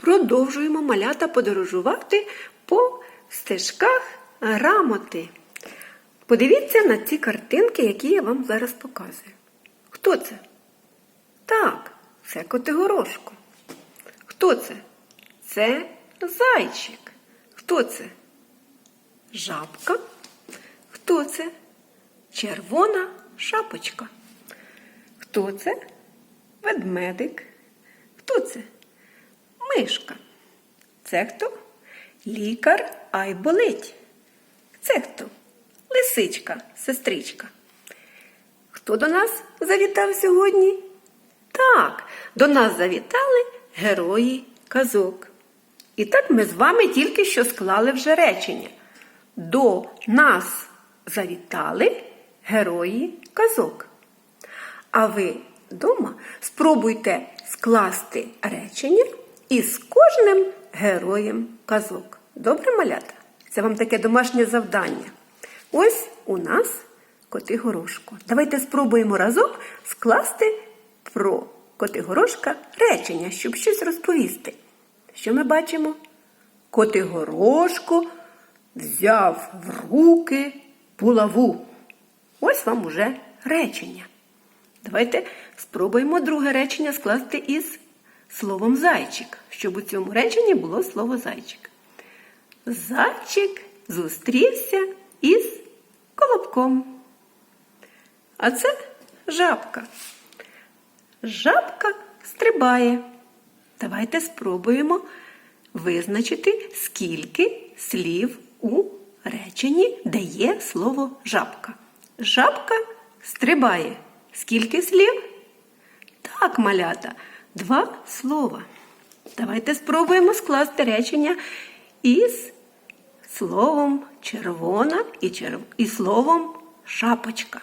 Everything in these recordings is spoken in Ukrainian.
продовжуємо малята подорожувати по стежках грамоти. Подивіться на ці картинки, які я вам зараз показую. Хто це? Так, це Котигорошко. Хто це? Це зайчик. Хто це? Жабка. Хто це? Червона шапочка. Хто це? Ведмедик. Хто це? Мишка. Це хто? Лікар ай болить. Це хто? Лисичка, сестричка. Хто до нас завітав сьогодні? Так, до нас завітали герої казок. І так ми з вами тільки що склали вже речення. До нас завітали герої казок. А ви вдома спробуйте скласти речення із кожним героєм казок. Добре, малята? Це вам таке домашнє завдання. Ось у нас коти горошко. Давайте спробуємо разом скласти про коти горошка речення, щоб щось розповісти. Що ми бачимо? Коти горошко взяв в руки булаву. Ось вам уже речення. Давайте спробуємо друге речення скласти із словом зайчик, щоб у цьому реченні було слово зайчик. Зайчик зустрівся із колобком. А це жабка. Жабка стрибає. Давайте спробуємо визначити, скільки слів у реченні, де є слово жабка. Жабка стрибає. Скільки слів? Так, малята, два слова. Давайте спробуємо скласти речення із словом червона і, черв... і словом шапочка.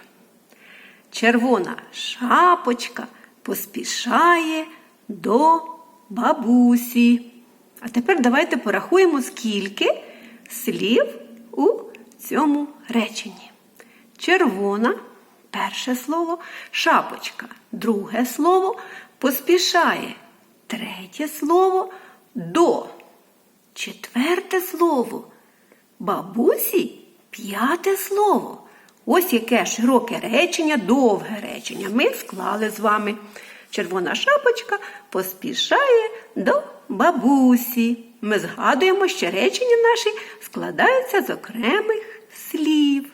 Червона шапочка поспішає до бабусі. А тепер давайте порахуємо, скільки слів у цьому реченні. Червона перше слово, шапочка друге слово, поспішає третє слово до. Четверте слово. Бабусі п'яте слово. Ось яке широке речення, довге речення. Ми склали з вами. Червона шапочка поспішає до бабусі. Ми згадуємо, що речення наші складаються з окремих слів.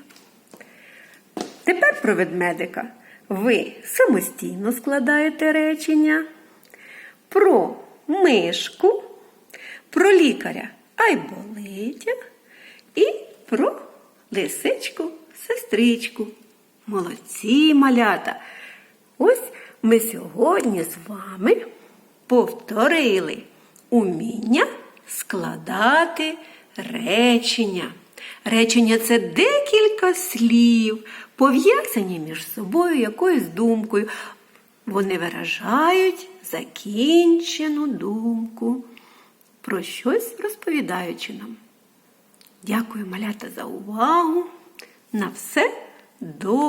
Тепер про ведмедика. Ви самостійно складаєте речення. Про мишку, про лікаря Айболитя і про лисичку, сестричку. Молодці малята! Ось ми сьогодні з вами повторили уміння складати речення. Речення це декілька слів, пов'язані між собою якоюсь думкою. Вони виражають закінчену думку, про щось розповідаючи нам. Дякую, малята, за увагу. На все добре.